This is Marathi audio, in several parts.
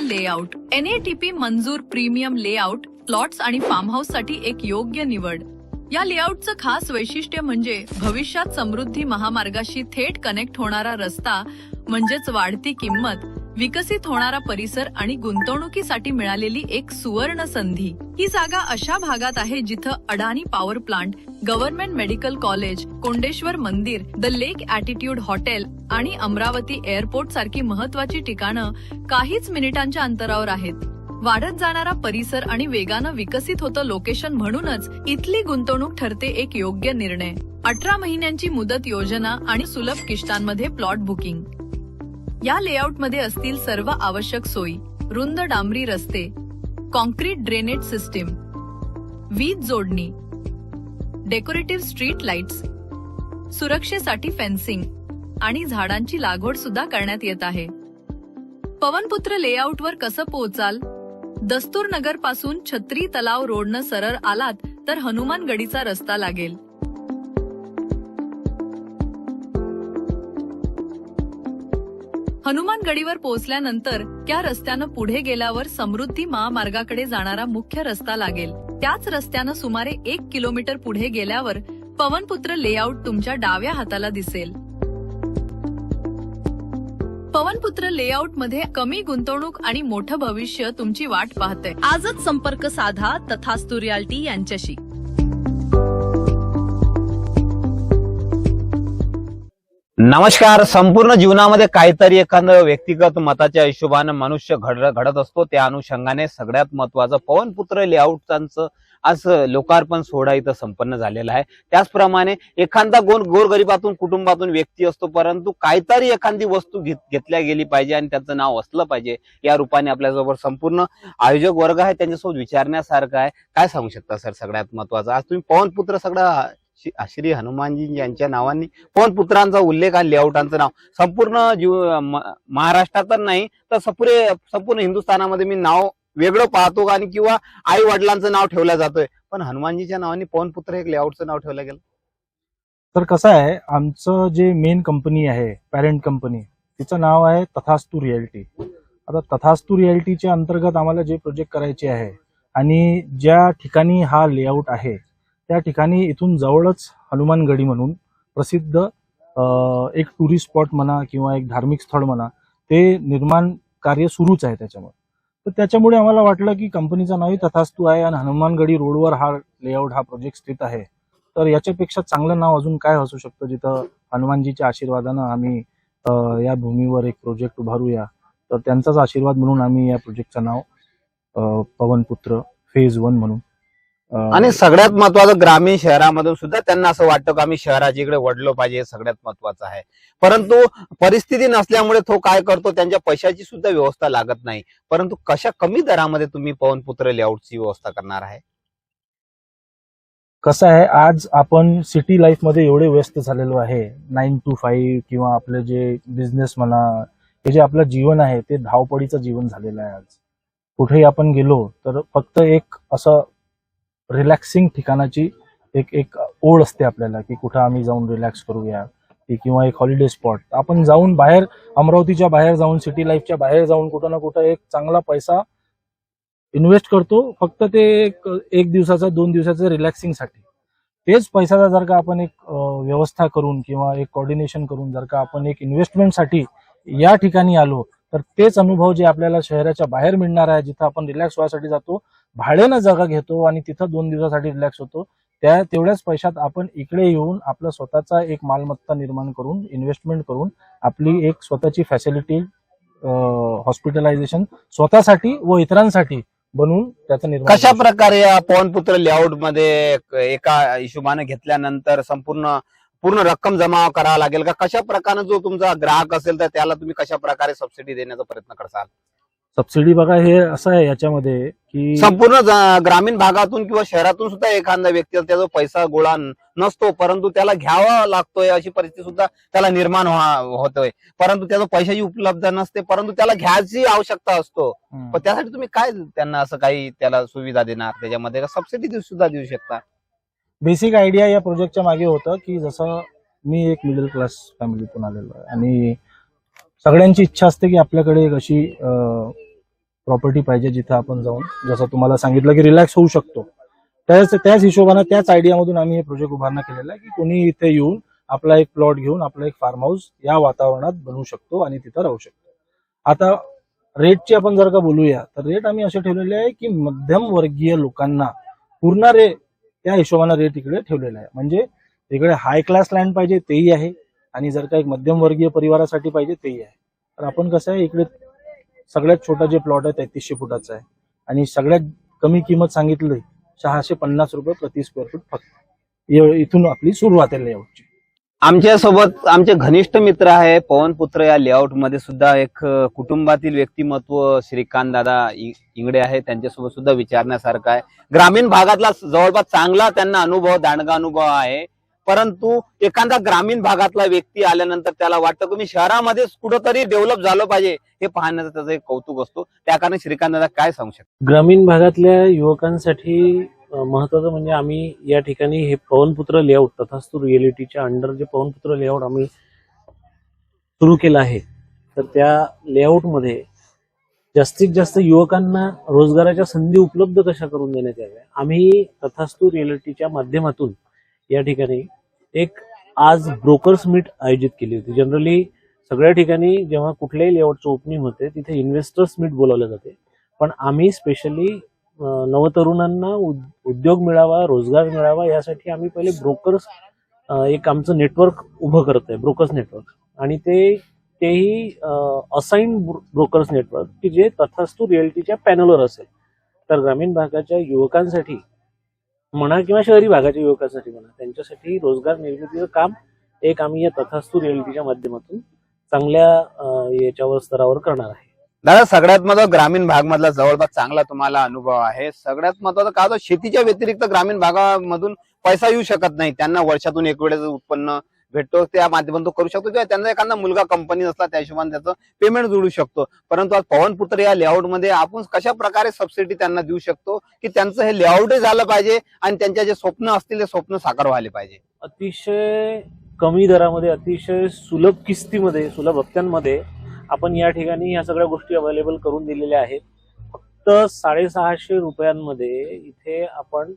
लेआउट एनएटीपी मंजूर प्रीमियम लेआउट प्लॉट्स आणि फार्म हाऊससाठी एक योग्य निवड. या लेआउटचं खास वैशिष्ट्य म्हणजे भविष्यात समृद्धी महामार्गाशी थेट कनेक्ट होणारा रस्ता म्हणजेच वाढती किंमत विकसित होणारा परिसर आणि गुंतवणुकीसाठी मिळालेली एक सुवर्ण संधी. ही जागा अशा भागात आहे जिथं Adani power plant government medical college Kondeshwar मंदिर द लेक ॲटिट्यूड हॉटेल आणि अमरावती एअरपोर्ट सारखी महत्वाची ठिकाणं काहीच मिनिटांच्या अंतरावर आहेत. वाढत जाणारा परिसर आणि वेगानं विकसित होतं लोकेशन म्हणूनच इथली गुंतवणूक ठरते एक योग्य निर्णय. अठरा महिन्यांची मुदत योजना आणि सुलभ किश्तांमध्ये प्लॉट बुकिंग. या लेआउटमध्ये असतील सर्व आवश्यक सोयी. रुंद डांबरी रस्ते. Concrete drainage system. वीज जोडणी. डेकोरेटिव्ह स्ट्रीट लाईट्स सुरक्षेसाठी फेन्सिंग. आणि झाडांची लागवड सुद्धा करण्यात येत आहे. पवनपुत्र लेआउटवर कसं पोहोचाल? दस्तूरनगरपासून छत्री तलाव रोडनं सरळ आलात तर हनुमानगडीचा रस्ता लागेल. हनुमान गडीवर पोहोचल्यानंतर त्या रस्त्यानं पुढे गेल्यावर समृद्धी महामार्गाकडे जाणारा मुख्य रस्ता लागेल. त्याच रस्त्यानं सुमारे एक किलोमीटर पुढे गेल्यावर पवनपुत्र लेआउट तुमच्या डाव्या हाताला दिसेल. पवनपुत्र लेआउटमध्ये कमी गुंतवणूक आणि मोठं भविष्य तुमची वाट पाहते आजच संपर्क साधा तथास्तु रियाल्टी यांच्याशी. नमस्कार संपूर्ण जीवनामध्ये काहीतरी एखादं व्यक्तिगत मताच्या हिशोबानं मनुष्य घड घडत असतो. त्या अनुषंगाने सगळ्यात महत्वाचं पवनपुत्र लेआउटांचं आज लोकार्पण सोहळा इथं संपन्न झालेला आहे. त्याचप्रमाणे एखादा गोर गोरगरिबातून कुटुंबातून व्यक्ती असतो परंतु काहीतरी एखादी वस्तू घेत घेतल्या गेली पाहिजे आणि त्याचं नाव असलं पाहिजे या रूपाने आपल्यासोबत संपूर्ण आयोजक वर्ग आहे त्यांच्यासोबत विचारण्यासारखं आहे. काय सांगू शकता सर सगळ्यात महत्वाचं? आज तुम्ही पवनपुत्र सगळं श्री- श्री हनुमानजी यांच्या नावाने पवनपुत्रांचा उल्लेख आहे लेआउटांचं नाव. संपूर्ण जीव म- महाराष्ट्रात नाही तर सपुरे संपूर्ण हिंदुस्थानामध्ये मी नाव वेगळं पाहतो आणि किंवा आई वडिलांचं नाव ठेवलं जातोय. पण हनुमानजीच्या नावाने पवनपुत्र एक लेआउटचं नाव ठेवलं गेलं. तर कसं आहे आमचं जे मेन कंपनी आहे पॅरेंट कंपनी तिचं नाव आहे तथास्तू रियालिटी आता तथास्तू रियालिटीच्या अंतर्गत आम्हाला जे प्रोजेक्ट करायचे आहे आणि ज्या ठिकाणी हा लेआउट आहे त्या ठिकाणी इथून जवळच हनुमानगढी म्हणून प्रसिद्ध एक टुरिस्ट स्पॉट म्हणा किंवा एक धार्मिक स्थळ म्हणा ते निर्माण कार्य सुरूच आहे त्याच्यामुळे. तर त्याच्यामुळे आम्हाला वाटलं की कंपनीचा नावही तथास्तू आहे आणि हनुमानगडी रोडवर हा लेआउट हा प्रोजेक्ट स्थित आहे. तर याच्यापेक्षा चांगलं नाव अजून काय असू शकतं जिथं हनुमानजीच्या आशीर्वादानं आम्ही या भूमीवर एक प्रोजेक्ट उभारूया? तर त्यांचाच आशीर्वाद म्हणून आम्ही या प्रोजेक्टचं नाव पवनपुत्र फेज वन म्हणून आणि सगळ्यात महत्वाचं ग्रामीण शहरामधून सुद्धा त्यांना असं वाटतं का आम्ही शहराच्या इकडे वडलो पाहिजे हे सगळ्यात महत्वाचं आहे. परंतु परिस्थिती नसल्यामुळे तो काय करतो त्यांच्या पैशाची सुद्धा व्यवस्था लागत नाही. परंतु कशा कमी दरामध्ये तुम्ही पवनपुत्र लेआउटची व्यवस्था करणार आहे? कसं आहे आज आपण सिटी लाईफमध्ये एवढे व्यस्त झालेलो आहे. नाईन टू फाईव्ह किंवा आपले जे बिझनेस म्हणा हे जे आपलं जीवन आहे ते धावपळीचं जीवन झालेलं आहे आज. कुठेही आपण गेलो तर फक्त एक असं रिलॅक्सिंग ठिकाणाची एक एक ओढ असते आपल्याला की कुठं आम्ही जाऊन रिलॅक्स करूया की किंवा एक हॉलिडे स्पॉट आपण जाऊन बाहेर अमरावतीच्या बाहेर जाऊन सिटी लाईफच्या बाहेर जाऊन कुठं ना कुठं एक चांगला पैसा इन्व्हेस्ट करतो फक्त ते एक एक दिवसाचा दोन दिवसाचं रिलॅक्सिंगसाठी तेच पैशाचा जर का आपण एक व्यवस्था करून किंवा एक कॉर्डिनेशन करून जर का आपण एक इन्व्हेस्टमेंटसाठी या ठिकाणी आलो तर तेच अनुभव जे आपल्याला शहराच्या बाहेर मिळणार आहे जिथं आपण रिलॅक्स व्हायसाठी जातो भाड्यानं जागा घेतो आणि तिथं दोन दिवसासाठी रिलॅक्स होतो त्या तेवढ्याच पैशात आपण इकडे येऊन आपलं स्वतःचा एक मालमत्ता निर्माण करून इन्व्हेस्टमेंट करून आपली एक स्वतःची फॅसिलिटी हॉस्पिटलायझेशन स्वतःसाठी व इतरांसाठी बनवून त्याचं निर्माण कशा. प्रकारे या पवनपुत्र लेआउटमध्ये एका हिशोबाने घेतल्यानंतर संपूर्ण पूर्ण रक्कम जमा करावा लागेल का? कशा प्रकारे जो तुमचा ग्राहक असेल तर त्याला तुम्ही कशा प्रकारे सबसिडी देण्याचा प्रयत्न करसाल? सबसिडी बघा हे असं आहे याच्यामध्ये की संपूर्ण ग्रामीण भागातून किंवा शहरातून सुद्धा एखादा व्यक्ती त्याचा पैसा गोळा नसतो परंतु त्याला घ्यावा लागतोय अशी परिस्थिती सुद्धा त्याला निर्माण होतोय. परंतु त्याचा पैशाची उपलब्ध नसते परंतु त्याला घ्यायची आवश्यकता असतो. पण त्यासाठी तुम्ही काय त्यांना असं काही त्याला सुविधा देणार? त्याच्यामध्ये सबसिडी सुद्धा देऊ शकता? बेसिक आयडिया या प्रोजेक्टच्या मागे होतं की जसं मी एक मिडल क्लास फॅमिलीतून आलेलो आहे आणि सगळ्यांची इच्छा असते की आपल्याकडे एक अशी प्रॉपर्टी पाहिजे जिथं आपण जाऊन जसं तुम्हाला सांगितलं की रिलॅक्स होऊ शकतो. त्याच त्याच हिशोबानं त्याच आयडियामधून आम्ही हे प्रोजेक्ट उभारणा केलेला आहे की कोणी इथे येऊन आपला एक प्लॉट घेऊन आपला एक फार्म हाऊस या वातावरणात बनवू शकतो आणि तिथं राहू शकतो. आता रेटची आपण जर का बोलूया तर रेट आम्ही असे ठेवलेले आहे की मध्यम वर्गीय लोकांना पूर्ण रे त्या हिशोबानं रेट इकडे ठेवलेला आहे. म्हणजे इकडे हाय क्लास लँड पाहिजे तेही आहे आणि जर का एक मध्यमवर्गीय परिवारासाठी पाहिजे तेही आहे. तर आपण कसं आहे इकडे सगळ्यात छोटा जे प्लॉट आहे तेहतीसशे फुटाचा आहे. आणि सगळ्यात कमी किंमत सांगितली सहाशे पन्नास रुपये प्रति स्क्वेअर फूट फक्त. इथून आपली सुरुवात आहे लेआउटची आमच्यासोबत आमचे घनिष्ठ मित्र आहे पवनपुत्र या लेआउटमध्ये सुद्धा एक कुटुंबातील व्यक्तिमत्व श्रीकांत दादा इंगडे आहे. त्यांच्यासोबत सुद्धा विचारण्यासारखं आहे. ग्रामीण भागातला जवळपास चांगला त्यांना अनुभव दांडगा अनुभव आहे. परंतु एखादा ग्रामीण भागातला व्यक्ती आल्यानंतर त्याला वाटतं की मी शहरामध्ये कुठंतरी डेव्हलप झालं पाहिजे. हे पाहण्याचं त्याचं एक कौतुक असतो. त्या कारण श्रीकांत दादा काय सांगू शकतो ग्रामीण भागातल्या युवकांसाठी महत्वाचं म्हणजे आम्ही या ठिकाणी हे पवनपुत्र लेआउट तथास्तु रिएलिटीच्या अंडर जे पवनपुत्र लेआउट आम्ही सुरू केलं आहे तर त्या लेआउटमध्ये जास्तीत जास्त युवकांना रोजगाराच्या संधी उपलब्ध कशा करून देण्यात याव्या? आम्ही तथास्तु रिएलिटीच्या माध्यमातून या ठिकाणी एक आज ब्रोकर्स मीट आयोजित केली होती. जनरली सगळ्या ठिकाणी जेव्हा कुठल्याही लेआउटचं ओपनिंग होते तिथे इन्व्हेस्टर्स मीट बोलावलं जाते. पण आम्ही स्पेशली नवतरुणांना उद- उद्योग मिळावा रोजगार मिळावा यासाठी आम्ही पहिले ब्रोकर्स एक आमचं नेटवर्क उभं करत आहे ब्रोकर्स नेटवर्क आणि ते तेही असाईन ब्रोकर्स नेटवर्क की जे तथास्तु रिअल्टीच्या पॅनलवर असेल. तर ग्रामीण भागाच्या युवकांसाठी म्हणा किंवा शहरी भागाच्या युवकांसाठी म्हणा त्यांच्यासाठी रोजगार निर्मितीचं काम एक आम्ही या तथास्तु रिअल्टीच्या माध्यमातून चांगल्या याच्यावर स्तरावर करणार आहे. दादा सगळ्यात महत्त्वाचा ग्रामीण भाग मधला जवळपास चांगला तुम्हाला अनुभव आहे. सगळ्यात महत्वाचं काय होतं शेतीच्या व्यतिरिक्त ग्रामीण भागामधून पैसा येऊ शकत नाही त्यांना वर्षातून एक वेळेच उत्पन्न भेटतो त्या माध्यमातून तो करू शकतो किंवा त्यांना एखादा मुलगा कंपनी असला त्या हिशोबाने त्याचं पेमेंट जोडू शकतो. परंतु आज पवनपुत्र या लेआउटमध्ये आपण कशा प्रकारे सबसिडी त्यांना देऊ शकतो की त्यांचं हे लेआउटही झालं पाहिजे आणि त्यांच्या जे स्वप्न असतील ते स्वप्न साकार व्हायला पाहिजे? अतिशय कमी दरामध्ये अतिशय सुलभ किस्तीमध्ये सुलभ हप्त्यांमध्ये आपण या ठिकाणी ह्या सगळ्या गोष्टी अवेलेबल करून दिलेल्या आहेत. फक्त साडेसहाशे रुपयांमध्ये इथे आपण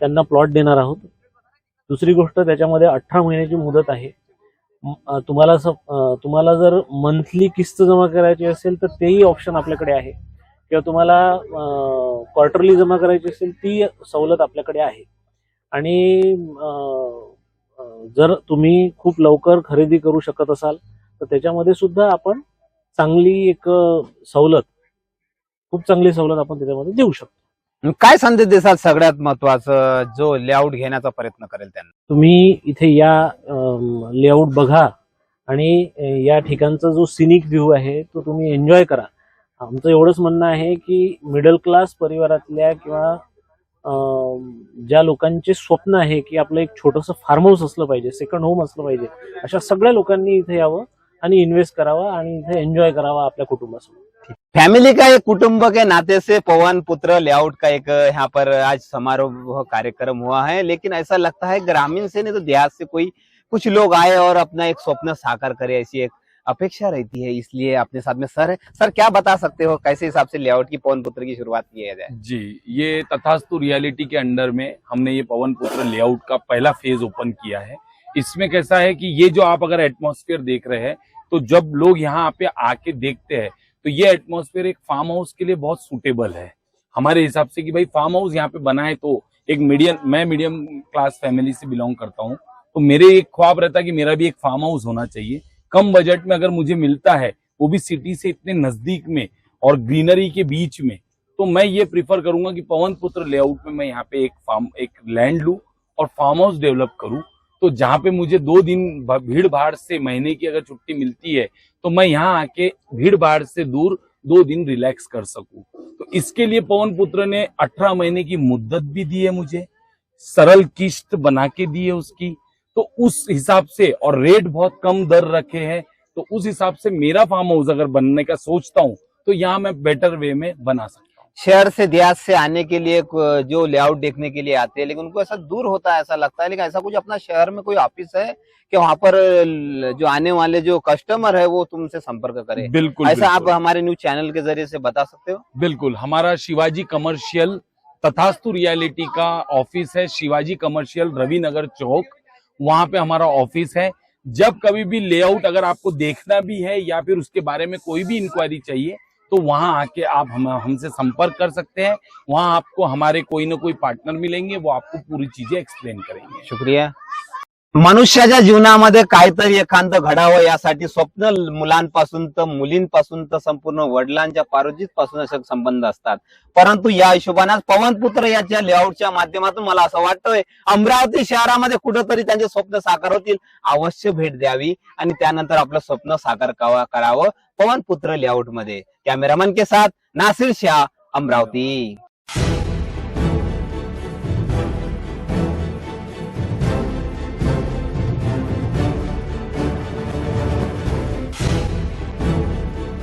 त्यांना प्लॉट देणार आहोत. दुसरी गोष्ट त्याच्यामध्ये अठरा महिन्याची मुदत आहे. तुम्हाला तुम्हाला जर मंथली किस्त जमा करायची असेल तर तेही ऑप्शन आपल्याकडे आहे. किंवा तुम्हाला क्वार्टरली जमा करायची असेल ती सवलत आपल्याकडे आहे. आणि जर तुम्ही खूप लवकर खरेदी करू शकत असाल तर त्याच्यामध्ये सुद्धा आपण चांगली एक सवलत खूप चांगली सवलत आपण त्याच्यामध्ये देऊ शकतो. काय संदेश देसाल सगळ्यात महत्वाचं जो लेआउट घेण्याचा प्रयत्न करेल त्यांना? तुम्ही इथे या लेआउट बघा आणि या ठिकाणचा जो सिनिक व्ह्यू आहे तो तुम्ही एन्जॉय करा. आमचं एवढंच म्हणणं आहे की मिडल क्लास परिवारातल्या किंवा ज्या लोकांचे स्वप्न आहे की आपलं एक छोटंसं फार्म हाऊस असलं पाहिजे सेकंड होम असलं पाहिजे अशा सगळ्या लोकांनी इथे यावं. आणि इन्व्हेस्ट करावा आणि इथे एन्जॉय करावा आपल्या कुटुंबासोबत. फैमिली का एक कुटुंब के नाते से पवन पुत्र लेआउट का एक यहाँ पर आज समारोह कार्यक्रम हुआ है लेकिन ऐसा लगता है ग्रामीण से नहीं तो देहात से कोई कुछ लोग आए और अपना एक स्वप्न साकार करे ऐसी एक अपेक्षा रहती है इसलिए अपने साथ में सर है सर क्या बता सकते हो कैसे हिसाब से लेआउट की पवन पुत्र की शुरुआत की जाए? जी ये तथास्तु रियलिटी के अंडर में हमने ये पवन पुत्र लेआउट का पहला फ़ेज़ ओपन किया है। इसमें कैसा है कि ये जो आप अगर एटमॉस्फेयर देख रहे हैं तो जब लोग यहाँ पे आके देखते हैं तो ये एटमोस्फेयर एक फार्म हाउस के लिए बहुत सुटेबल है। हमारे हिसाब से कि भाई फार्म हाउस यहाँ पे बनाए तो एक मीडियम मैं मीडियम क्लास फैमिली से बिलोंग करता हूँ तो मेरे एक ख्वाब रहता कि मेरा भी एक फार्म हाउस होना चाहिए। कम बजट में अगर मुझे मिलता है, वो भी सिटी से इतने नज़दीक में और ग्रीनरी के बीच में तो मैं ये प्रिफर करूँगा कि पवन पुत्र लेआउट में मैं यहाँ पे एक फार्म एक लैंड लूँ और फार्म हाउस डेवलप करूँ। तो जहाँ पे मुझे दो दिन भीड़ भाड़ से महीने की अगर छुट्टी मिलती है तो मैं यहाँ आके भीड़ भाड़ से दूर दो दिन रिलैक्स कर सकूँ। तो इसके लिए पवन पुत्र ने अठारह महीने की मुद्दत भी दी है मुझे, सरल किस्त बना के दी है उसकी। तो उस हिसाब से, और रेट बहुत कम दर रखे हैं तो उस हिसाब से मेरा फार्म हाउस अगर बनने का सोचता हूँ तो यहाँ मैं बेटर वे में बना सकता शहर से देहात से आने के लिए जो लेआउट देखने के लिए आते हैं लेकिन उनको ऐसा दूर होता है ऐसा लगता है लेकिन ऐसा कुछ अपना शहर में कोई ऑफ़िस है कि वहाँ पर जो आने वाले जो कस्टमर है वो तुमसे संपर्क करे। बिल्कुल ऐसा बिल्कुल। आप हमारे न्यूज़ चैनल के ज़रिए से बता सकते हो? बिल्कुल हमारा शिवाजी कमर्शियल तथास्तु रियलिटी का ऑफ़िस है शिवाजी कमर्शियल रविनगर चौक। वहाँ पे हमारा ऑफ़िस है। जब कभी भी लेआउट अगर आपको देखना भी है या फिर उसके बारे में कोई भी इंक्वायरी चाहिए तो वहां आके आप हम हमसे संपर्क कर सकते हैं। वहां आपको हमारे कोई ना कोई पार्टनर मिलेंगे वो आपको पूरी चीजें एक्सप्लेन करेंगे। शुक्रिया। मनुष्याच्या जीवनामध्ये काहीतरी एखादं घडावं यासाठी स्वप्न मुलांपासून तर मुलींपासून तर संपूर्ण वडिलांच्या पारोजित पासून असे संबंध असतात. परंतु या हिशोबाने पवनपुत्र याच्या लेआउटच्या माध्यमातून मला असं वाटतंय अमरावती शहरामध्ये कुठंतरी त्यांचे स्वप्न साकार होतील अवश्य भेट द्यावी आणि त्यानंतर आपलं स्वप्न साकार करावं पवनपुत्र लेआउटमध्ये कॅमेरामन के साथ नासिर शाह अमरावती.